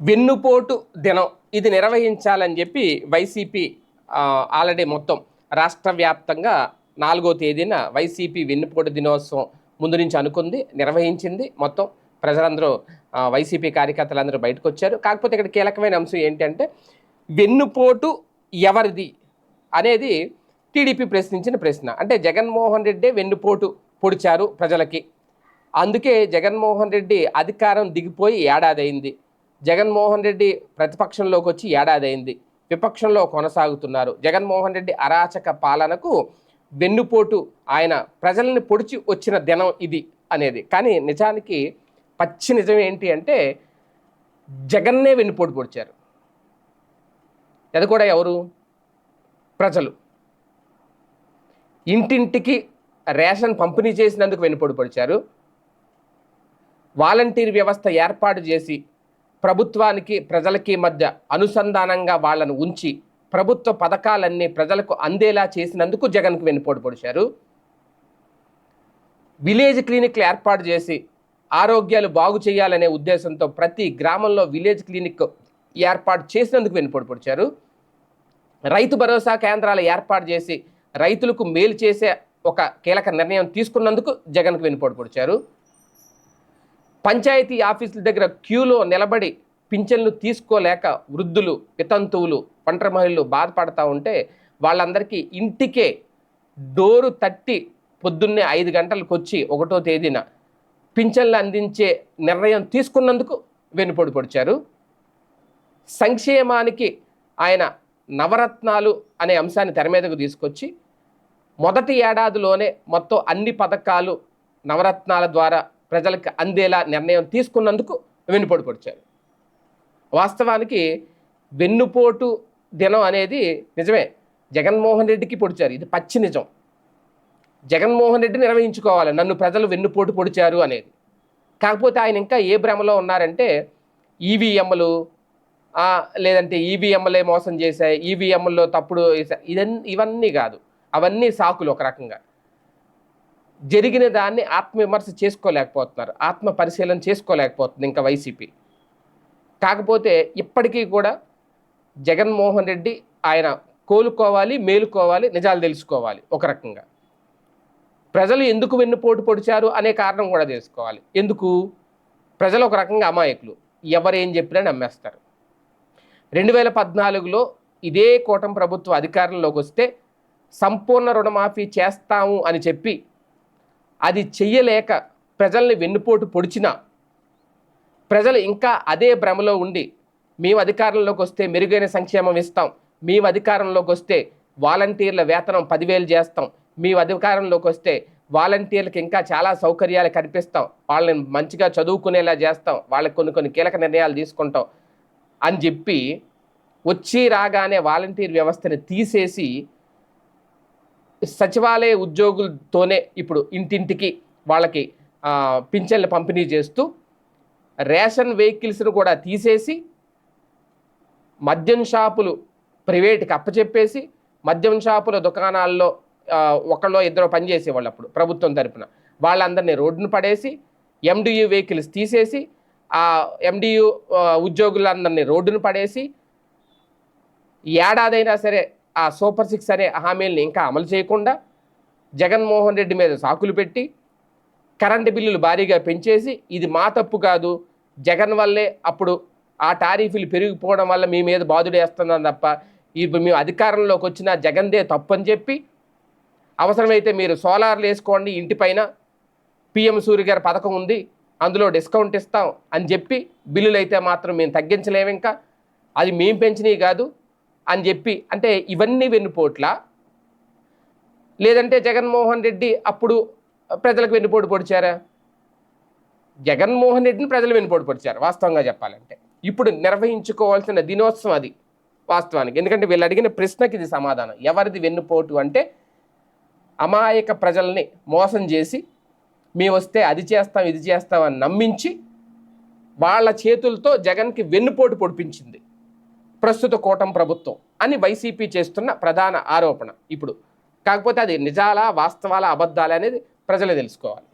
వెన్నుపోటు దినం. ఇది నిర్వహించాలని చెప్పి వైసీపీ ఆల్రెడీ మొత్తం రాష్ట్ర వ్యాప్తంగా నాలుగో తేదీన వైసీపీ వెన్నుపోటు దినోత్సవం ముందు నుంచి అనుకుంది నిర్వహించింది. మొత్తం ప్రజలందరూ వైసీపీ కార్యకర్తలందరూ బయటకు వచ్చారు కాకపోతే ఇక్కడ కీలకమైన అంశం ఏంటంటే వెన్నుపోటు ఎవరిది అనేది టీడీపీ ప్రశ్నించిన ప్రశ్న. అంటే జగన్మోహన్ రెడ్డి వెన్నుపోటు పొడిచారు ప్రజలకి. అందుకే జగన్మోహన్ రెడ్డి అధికారం దిగిపోయి ఏడాది అయింది జగన్మోహన్ రెడ్డి ప్రతిపక్షంలోకి వచ్చి ఏడాది అయింది విపక్షంలో కొనసాగుతున్నారు. జగన్మోహన్ రెడ్డి అరాచక పాలనకు వెన్నుపోటు. ఆయన ప్రజల్ని పొడిచి వచ్చిన దినం ఇది అనేది. కానీ నిజానికి పచ్చి నిజం ఏంటి అంటే జగన్నే వెన్నుపోటు పొడిచారు. అది కూడా ఎవరు? ప్రజలు. ఇంటింటికి రేషన్ పంపిణీ చేసినందుకు వెన్నుపోటు పొడిచారు. వాలంటీర్ వ్యవస్థ ఏర్పాటు చేసి ప్రభుత్వానికి ప్రజలకి మధ్య అనుసంధానంగా వాళ్ళను ఉంచి ప్రభుత్వ పథకాలన్నీ ప్రజలకు అందేలా చేసినందుకు జగన్కు వెన్నుపోటు పొడిచారు. విలేజ్ క్లినిక్లు ఏర్పాటు చేసి ఆరోగ్యాలు బాగు చేయాలనే ఉద్దేశంతో ప్రతి గ్రామంలో విలేజ్ క్లినిక్ ఏర్పాటు చేసినందుకు వెన్నుపోటు పొడిచారు. రైతు భరోసా కేంద్రాలు ఏర్పాటు చేసి రైతులకు మేలు చేసే ఒక కీలక నిర్ణయం తీసుకున్నందుకు జగన్కు వెన్నుపోటు పొడిచారు. పంచాయతీ ఆఫీసుల దగ్గర క్యూలో నిలబడి పింఛన్లు తీసుకోలేక వృద్ధులు వితంతువులు ఒంటరి మహిళలు బాధపడతా ఉంటే వాళ్ళందరికీ ఇంటికే డోరు తట్టి పొద్దున్నే ఐదు గంటలకు వచ్చి ఒకటో తేదీన పింఛన్లు అందించే నిర్ణయం తీసుకున్నందుకు వెనుపొడి పొడిచారు. సంక్షేమానికి ఆయన నవరత్నాలు అనే అంశాన్ని తెర మీదకు తీసుకొచ్చి మొదటి ఏడాదిలోనే మొత్తం అన్ని పథకాలు నవరత్నాల ద్వారా ప్రజలకు అందేలా నిర్ణయం తీసుకున్నందుకు వెన్నుపోటు పొడిచారు. వాస్తవానికి వెన్నుపోటు దినం అనేది నిజమే. జగన్మోహన్ రెడ్డికి పొడిచారు. ఇది పచ్చి నిజం. జగన్మోహన్ రెడ్డి నిర్వహించుకోవాలి. నన్ను ప్రజలు వెన్నుపోటు పొడిచారు అనేది. కాకపోతే ఆయన ఇంకా ఏ భ్రమలో ఉన్నారంటే ఈవీఎంలు లేదంటే ఈవీఎంలే మోసం చేశాయి ఈవీఎంల్లో తప్పుడు వేసా- ఇవన్నీ కాదు. అవన్నీ సాకులు ఒక రకంగా. జరిగిన దాన్ని ఆత్మవిమర్శ చేసుకోలేకపోతున్నారు ఆత్మ పరిశీలన చేసుకోలేకపోతుంది ఇంకా వైసీపీ. కాకపోతే ఇప్పటికీ కూడా జగన్మోహన్ రెడ్డి ఆయన కోలుకోవాలి మేలుకోవాలి నిజాలు తెలుసుకోవాలి ఒక రకంగా. ప్రజలు ఎందుకు వెన్నుపోటు పొడిచారు అనే కారణం కూడా తెలుసుకోవాలి. ఎందుకు? ప్రజలు ఒక రకంగా అమాయకులు. ఎవరేం చెప్పినా నమ్మేస్తారు. రెండు వేల పద్నాలుగులో ఇదే కూటమి ప్రభుత్వ అధికారంలోకి వస్తే సంపూర్ణ రుణమాఫీ చేస్తాము అని చెప్పి అది చెయ్యలేక ప్రజల్ని వెన్నుపోటు పొడిచినా ప్రజలు ఇంకా అదే భ్రమలో ఉండి మేము అధికారంలోకి వస్తే మెరుగైన సంక్షేమం ఇస్తాం. మేము అధికారంలోకి వస్తే వాలంటీర్ల వేతనం పదివేలు చేస్తాం. మీ అధికారంలోకి వస్తే వాలంటీర్లకు ఇంకా చాలా సౌకర్యాలు కల్పిస్తాం. వాళ్ళని మంచిగా చదువుకునేలా చేస్తాం. వాళ్ళకి కొన్ని కొన్ని కీలక నిర్ణయాలు తీసుకుంటాం. అని చెప్పి వచ్చి రాగానే వాలంటీర్ వ్యవస్థని తీసేసి సచివాలయ ఉద్యోగులతోనే ఇప్పుడు ఇంటింటికి వాళ్ళకి పింఛన్లు పంపిణీ చేస్తూ రేషన్ వెహికల్స్ను కూడా తీసేసి మద్యం షాపులు ప్రైవేట్కి అప్పచెప్పేసి మద్యం షాపుల దుకాణాల్లో ఒకళ్ళో ఇద్దరు పనిచేసేవాళ్ళు అప్పుడు ప్రభుత్వం తరపున. వాళ్ళందరినీ రోడ్డును పడేసి ఎండియు వెహికల్స్ తీసేసి ఆ ఎండియు ఉద్యోగులందరినీ రోడ్డును పడేసి ఏడాదైనా సరే ఆ సూపర్ సిక్స్ అనే హామీలను ఇంకా అమలు చేయకుండా జగన్మోహన్ రెడ్డి మీద సాకులు పెట్టి కరెంటు బిల్లులు భారీగా పెంచేసి ఇది మా తప్పు కాదు జగన్ వల్లే అప్పుడు ఆ టారీఫీలు పెరిగిపోవడం వల్ల మీ మీద బాధుడేస్తున్నాం తప్ప ఇప్పుడు మేము అధికారంలోకి వచ్చిన జగన్దే తప్పు అని చెప్పి అవసరమైతే మీరు సోలార్లు వేసుకోండి ఇంటిపైన పిఎం సూర్య గారి పథకం ఉంది అందులో డిస్కౌంట్ ఇస్తాం అని చెప్పి బిల్లులు అయితే మాత్రం మేము తగ్గించలేము ఇంకా. అది మేము పెంచినవి కాదు అని చెప్పి అంటే ఇవన్నీ వెన్నుపోట్ల? లేదంటే జగన్మోహన్ రెడ్డి అప్పుడు ప్రజలకు వెన్నుపోటు పొడిచారా? జగన్మోహన్ రెడ్డిని ప్రజలు వెన్నుపోటు పొడిచారు వాస్తవంగా చెప్పాలంటే. ఇప్పుడు నిర్వహించుకోవాల్సిన దినోత్సవం అది వాస్తవానికి. ఎందుకంటే వీళ్ళు అడిగిన ప్రశ్నకి ఇది సమాధానం. ఎవరిది వెన్నుపోటు అంటే అమాయక ప్రజల్ని మోసం చేసి మేము వస్తే అది చేస్తాం ఇది చేస్తాం అని నమ్మించి వాళ్ళ చేతులతో జగన్కి వెన్నుపోటు పొడిపించింది. ప్రస్తుత కూటం ప్రభుత్వం అని వైసీపీ చేస్తున్న ప్రధాన ఆరోపణ. ఇప్పుడు కాకపోతే అది నిజాలా వాస్తవాలా అబద్ధాలా అనేది తెలుసుకోవాలి.